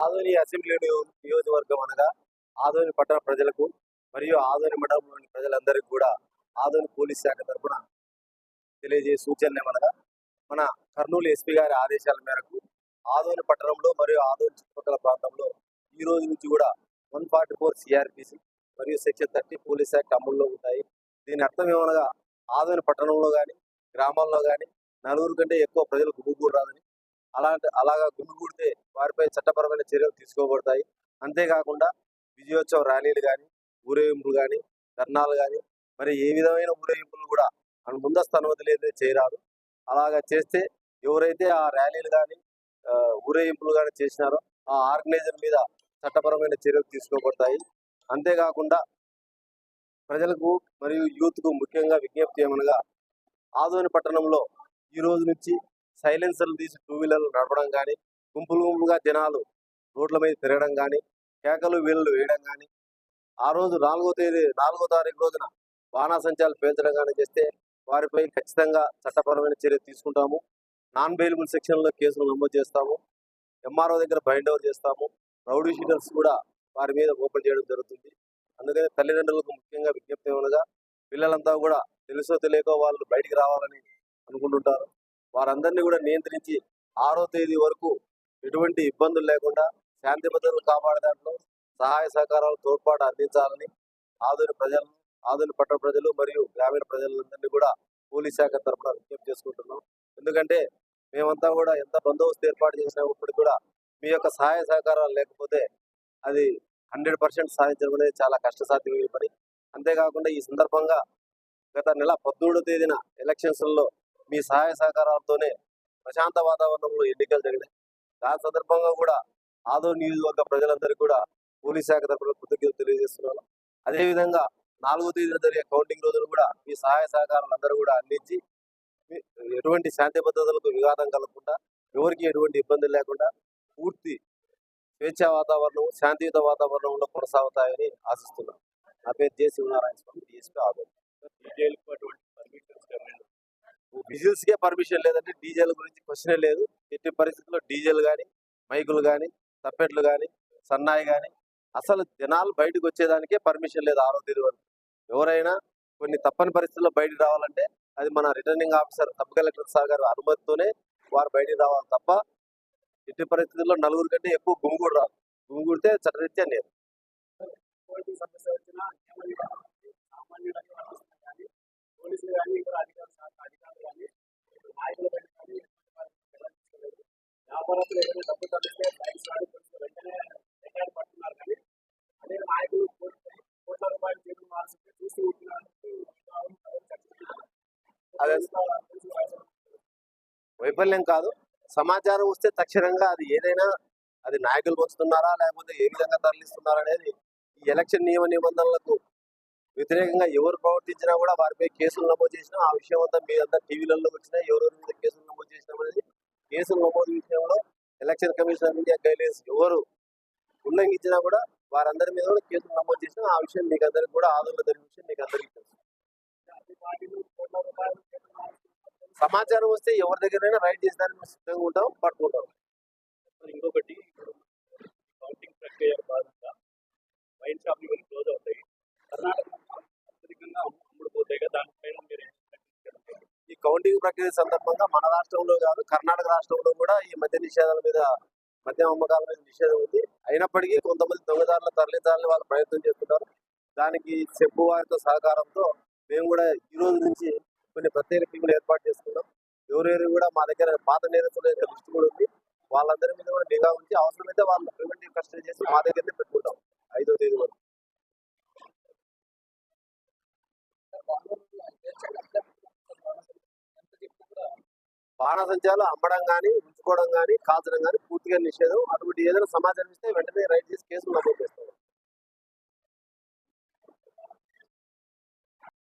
Adoni assembly నియోజకవర్గం అనగా ఆదోని పట్టణ ప్రజలకు మరియు ఆదోని మండలంలోని ప్రజలందరికీ కూడా ఆదోని పోలీస్ శాఖ తరఫున తెలియజేసే సూచనలు ఏమనగా మన కర్నూలు ఎస్పీ గారి ఆదేశాల మేరకు ఆదోని పట్టణంలో మరియు ఆదోని చుట్టుపక్కల ప్రాంతంలో ఈ రోజు నుంచి కూడా వన్ ఫార్టీ ఫోర్ సిఆర్పిసి మరియు సెక్షన్ థర్టీ పోలీస్ యాక్ట్ అమల్లో ఉంటాయి. దీని అర్థం ఏమనగా ఆదోని పట్టణంలో కానీ గ్రామాల్లో కానీ నలుగురు కంటే ఎక్కువ ప్రజలు రాదని అలాంటి అలాగా గుమిగూడితే వారిపై చట్టపరమైన చర్యలు తీసుకోబడతాయి. అంతేకాకుండా విజయోత్సవ ర్యాలీలు కానీ ఊరేగింపులు కానీ ధర్నాలు కానీ మరి ఏ విధమైన ఊరేగింపులు కూడా మన ముందస్తు అనుమతి లేదే చేయరాదు. అలాగా చేస్తే ఎవరైతే ఆ ర్యాలీలు కానీ ఊరేగింపులు కానీ చేసినారో ఆ ఆర్గనైజర్ మీద చట్టపరమైన చర్యలు తీసుకోబడతాయి. అంతేకాకుండా ప్రజలకు మరియు యూత్కు ముఖ్యంగా విజ్ఞప్తి ఏమనగా ఆదోని పట్టణంలో ఈ రోజు నుంచి సైలెన్సర్లు తీసి టూ వీలర్లు నడపడం కానీ గుంపులు గుంపులుగా జనాలు రోడ్ల మీద తిరగడం కానీ కేకలు వీళ్ళు వేయడం కానీ ఆ రోజు నాలుగో తేదీ నాలుగో తారీఖు రోజున బాణాసంచాలు పేల్చడం కానీ చేస్తే వారిపై ఖచ్చితంగా చట్టపరమైన చర్య తీసుకుంటాము. నాన్ బెయిలబుల్ సెక్షన్లో కేసులు నమోదు చేస్తాము. ఎంఆర్ఓ దగ్గర బైండ్ ఓవర్ చేస్తాము. రౌడీ షీటర్స్ కూడా వారి మీద ఓపెన్ చేయడం జరుగుతుంది. అందుకని తల్లిదండ్రులకు ముఖ్యంగా విజ్ఞప్తి ఏమనగా పిల్లలంతా కూడా తెలుసో తెలియకో వాళ్ళు బయటికి రావాలని అనుకుంటుంటారు. వారందరినీ కూడా నియంత్రించి ఆరో తేదీ వరకు ఎటువంటి ఇబ్బందులు లేకుండా శాంతి భద్రతలు కాపాడే దాంట్లో సహాయ సహకారాలు తోడ్పాటు అందించాలని ఆధునిక ప్రజలు ఆధునిక పట్టణ ప్రజలు మరియు గ్రామీణ ప్రజలందరినీ కూడా పోలీస్ శాఖ తరఫున విజ్ఞప్తి చేసుకుంటున్నాం. ఎందుకంటే మేమంతా కూడా ఎంత బందోబస్తు ఏర్పాటు చేసినప్పటికీ కూడా మీ యొక్క సహాయ సహకారాలు లేకపోతే అది హండ్రెడ్ పర్సెంట్ సాధించడం అనేది చాలా కష్టసాధ్యమైన పని. అంతేకాకుండా ఈ సందర్భంగా గత నెల పద్మూడో తేదీన ఎలక్షన్స్లో మీ సహాయ సహకారాలతోనే ప్రశాంత వాతావరణంలో ఎన్నికలు జరిగినాయి. దాని సందర్భంగా కూడా ఆదో నియోజకవర్గ ప్రజలందరికీ కూడా పోలీస్ శాఖ తరఫున కృతజ్ఞతలు తెలియజేస్తున్నాను. అదేవిధంగా నాలుగో తేదీన జరిగే కౌంటింగ్ రోజులు కూడా మీ సహాయ సహకారాలు అందరూ కూడా అందించి ఎటువంటి శాంతి భద్రతలకు విఘాతం కలగకుండా ఎవరికి ఎటువంటి ఇబ్బందులు లేకుండా పూర్తి స్వేచ్ఛ వాతావరణం శాంతియుత వాతావరణంలో కొనసాగుతాయని ఆశిస్తున్నాను. నా పేరు జే. శివనారాయణ స్వామి డిఎస్పీ ఆదో విజిల్స్ కే పర్మిషన్ లేదంటే డీజేల గురించి క్వశ్చనే లేదు. ఎట్టి పరిస్థితుల్లో డీజేలు కానీ మైకులు కానీ తప్పెట్లు కానీ సన్నాయి కానీ అసలు జనాలు బయటకు వచ్చేదానికే పర్మిషన్ లేదు ఆరో తేదీ వరకు. ఎవరైనా కొన్ని తప్పని పరిస్థితుల్లో బయటకు రావాలంటే అది మన returning officer sub collector sir గారి అనుమతితోనే వారు బయటికి రావాలి తప్ప ఎట్టి పరిస్థితుల్లో నలుగురు కంటే ఎక్కువ గుమిగూడు రాదు. గుమిగూడితే చట్టరీత్యా నేను సమస్య వచ్చినా వర్తిస్తుంది కానీ పోలీసులు కానీ అధికారులు శాఖ అధికారులు కానీ నాయకులు కానీ కానీ ఎటువంటి వారికి ఎలా తీసుకోలేదు. ఏదైనా డబ్బు వెంటనే రికార్డు పడుతున్నారు కానీ అదే నాయకులు కోట్ల రూపాయలు మార్చుకుంటే చూసి అదే. వైఫల్యం కాదు సమాచారం వస్తే తక్షణంగా అది ఏదైనా అది నాయకులు పంచుతున్నారా లేకపోతే ఏ విధంగా తరలిస్తున్నారా అనేది ఈ ఎలక్షన్ నియమ నిబంధనలకు వ్యతిరేకంగా ఎవరు ప్రవర్తించినా కూడా వారిపై కేసులు నమోదు చేసినా ఆ విషయం అంతా మీ అంతా టీవీలలో వచ్చినా ఎవరెవరి మీద కేసులు నమోదు చేసినాం అనేది కేసులు నమోదు విషయంలో election commission of India guidelines ఎవరు ఉల్లంఘించినా కూడా వారందరి మీద కూడా కేసులు నమోదు చేసిన ఆ విషయం మీకు అందరికి కూడా ఆందోళన జరిగిన విషయం మీకు అందరికీ తెలుసు. సమాచారం వస్తే ఎవరి దగ్గరైనా రైట్ చేసేదానికి సిద్ధంగా ఉంటాం పట్టుకుంటాం. ఇంకొకటి ఇప్పుడు కౌంటింగ్ ప్రక్రియ భాగంగా వైన్ షాప్లు ఇవన్నీ క్లోజ్ అవుతాయి కర్ణాటక అత్యధికంగా అమ్ముడు పోతాయి కదా దానిపైన మీరు ఏం ప్రకటించారు? ఈ కౌంటింగ్ ప్రక్రియ సందర్భంగా మన రాష్ట్రంలో కాదు కర్ణాటక రాష్ట్రంలో కూడా ఈ మద్య నిషేధాల మీద మద్యం అమ్మకాల మీద నిషేధం ఉంది. అయినప్పటికీ కొంతమంది దొంగదారులు తరలిదారులు వాళ్ళు ప్రయత్నం చేస్తున్నారు. దానికి చెప్పు వారితో సహకారంతో మేము కూడా ఈ రోజు నుంచి కొన్ని ప్రత్యేక టీములు ఏర్పాటు చేసుకున్నాం. ఎవరెవరు కూడా మా దగ్గర పాత నేరస్తుల యొక్క లిస్ట్ కూడా ఉంది. వాళ్ళందరి మీద కూడా నిఘా ఉంచి అవసరమైతే వాళ్ళు ప్రివెంటివ్ కస్టడీ చేసి మా దగ్గరనే పెట్టుకుంటాం. ఐదో తేదీ వరకు. బాణసంచాలు అమ్మడం కానీ ఉంచుకోవడం కానీ కాల్చడం కానీ పూర్తిగా నిషేధం. అటువంటి ఏదైనా సమాచారం ఇస్తే వెంటనే రైట్ చేసి కేసులు నమోదు చేస్తాం